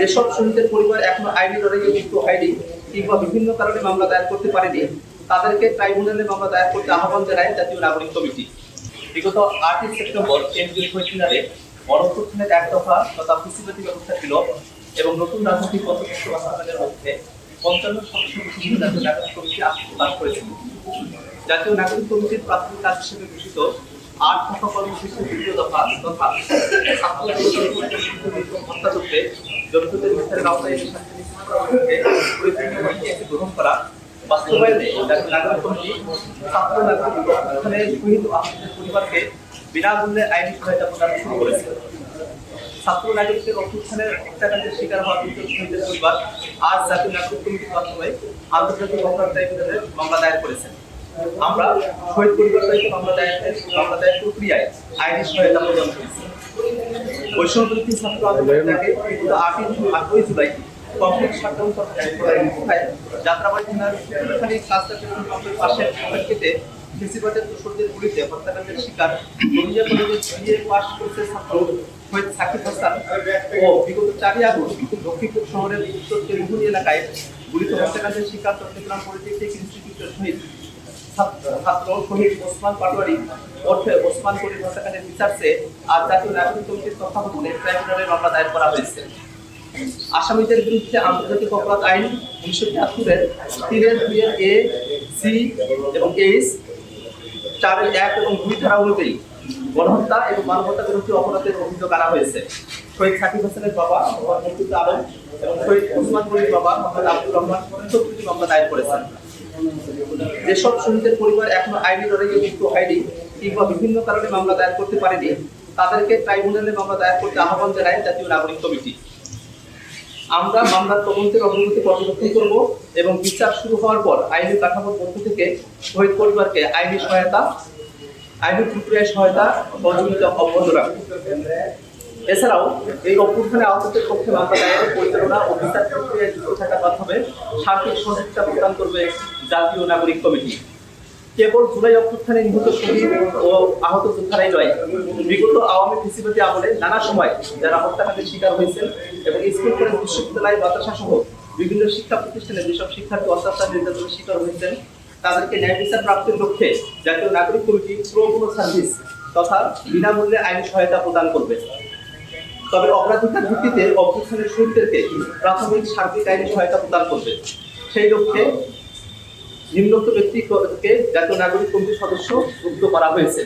যেসব শহীদের পরিবার এখনও আইনি লড়াইয়ে যুক্ত হয়নি, কিংবা বিভিন্ন কারণে মামলা দায়ের করতে পারেনি, তাদেরকে ট্রাইব্যুনালে মামলা দায়ের করতে আহ্বান জানায় জাতীয় নাগরিক কমিটি। বিগত আটই সেপ্টেম্বর কেন্দ্রীয় শহীদ মিনারে গণপ্রথানের এক দফা তথা ফেসিলিটি ব্যবস্থা ছিল এবং নতুন রাজনৈতিক পথপ্রষ্ট বাস্তবায়নের মধ্যে পঞ্চান্ন সদস্য বিশিষ্ট জাতীয় নাগরিক কমিটি প্রদান করেছিল। জাতীয় নাগরিক কমিটির প্রাথমিক কাজ হিসেবে ঘোষিত আট দফা কর্মসূচির দ্বিতীয় দফা তথা ছাত্র কমিটি ছাত্র শহীদ শিকার হওয়া পরিবার আজ জাতীয় মাধ্যমে আন্তর্জাতিক মামলা দায়ের আমরা মামলা দায়ের প্রক্রিয়ায় আইনি সহায়তা প্রদান করেছি। শিকার রোহিঙ্গা কলেজে বিএ পাস বিগত চারই আগস্ট লক্ষ্মীপুর শহরের উত্তর এলাকায় গুলিতে হত্যাকাণ্ডের শিকার চট্টগ্রাম পলিটেকনিক ইনস্টিটিউটের শহীদ ছাত্র শহীদ ওসমান পাটোয়ারি অর্থে ওসমান আজ জাতীয় নাগরিক কমিটির তত্ত্বাবধানে ট্রাইব্যুনালে মামলা দায়ের করা হয়েছে। আসামিদের বিরুদ্ধে আন্তর্জাতিক অপরাধ আইন উনিশশো তিয়াত্তরের তিনের এ, সি এবং এইচ, চারের এক এবং দুই ধারা অনুযায়ী গণহত্যা এবং মানবতা বিরোধী অপরাধের অভিযোগ আনা হয়েছে। শহীদ সাকিব হোসেনের বাবা মোহাম্মদ আলম এবং শহীদ ওসমান গনির বাবা মোহাম্মদ আব্দুর রহমান চৌধুরী মামলা দায়ের করেছেন। যেসব শহীদের পরিবার এখনও আইনি লড়াইয়ে যুক্ত হয়নি, কিংবা বিভিন্ন কারণে মামলা দায়ের করতে পারেনি, তাদেরকে ট্রাইব্যুনালে মামলা দায়ের করতে আহ্বান জানায় জাতীয় নাগরিক কমিটি। আমরা মামলার তদন্তের অগ্রগতি পর্যবেক্ষণ করব এবং বিচার শুরু হওয়ার পর আইনি কাঠামোর পক্ষ থেকে শহীদ পরিবারকে আইনি সহায়তা, আইনি প্রক্রিয়ায় সহায়তা সহযোগিতা অব্যাহত রাখব। এছাড়াও এই অভ্যুত্থানে আহতদের পক্ষে মামলা দায়ের পরিচালনা ও বিচার প্রক্রিয়ায় যুক্ত থাকার মাধ্যমে সার্বিক সহযোগিতা প্রদান করবে জাতীয় নাগরিক কমিটি। কেবল জুলাই অভ্যুত্থানে নিহত শহীদ ও আহত যোদ্ধারাই নয়, বিগত আওয়ামী ফেসিবাদী আমলে নানা সময় যারা হত্যাকাণ্ডের শিকার হয়েছেন এবং স্কুল, কলেজ, বিশ্ববিদ্যালয় মাদ্রাসা সহ বিভিন্ন শিক্ষা প্রতিষ্ঠানে যেসব শিক্ষার্থী অত্যাচার নির্যাতনের শিকার হয়েছেন, তাদেরকে ন্যায় বিচার প্রাপ্তির লক্ষ্যে জাতীয় নাগরিক কমিটি প্রো সার্ভিস তথা বিনামূল্যে আইন সহায়তা প্রদান করবে। তবে অগ্রাধিকার ভিত্তিতে অভ্যুত্থানের শুরুদেরকে প্রাথমিক সার্বিক আইনি সহায়তা প্রদান করবে। সেই লক্ষ্যে নিম্নোক্ত ব্যক্তিকে জাতীয় নাগরিক কমিটির সদস্য যুক্ত করা হয়েছে।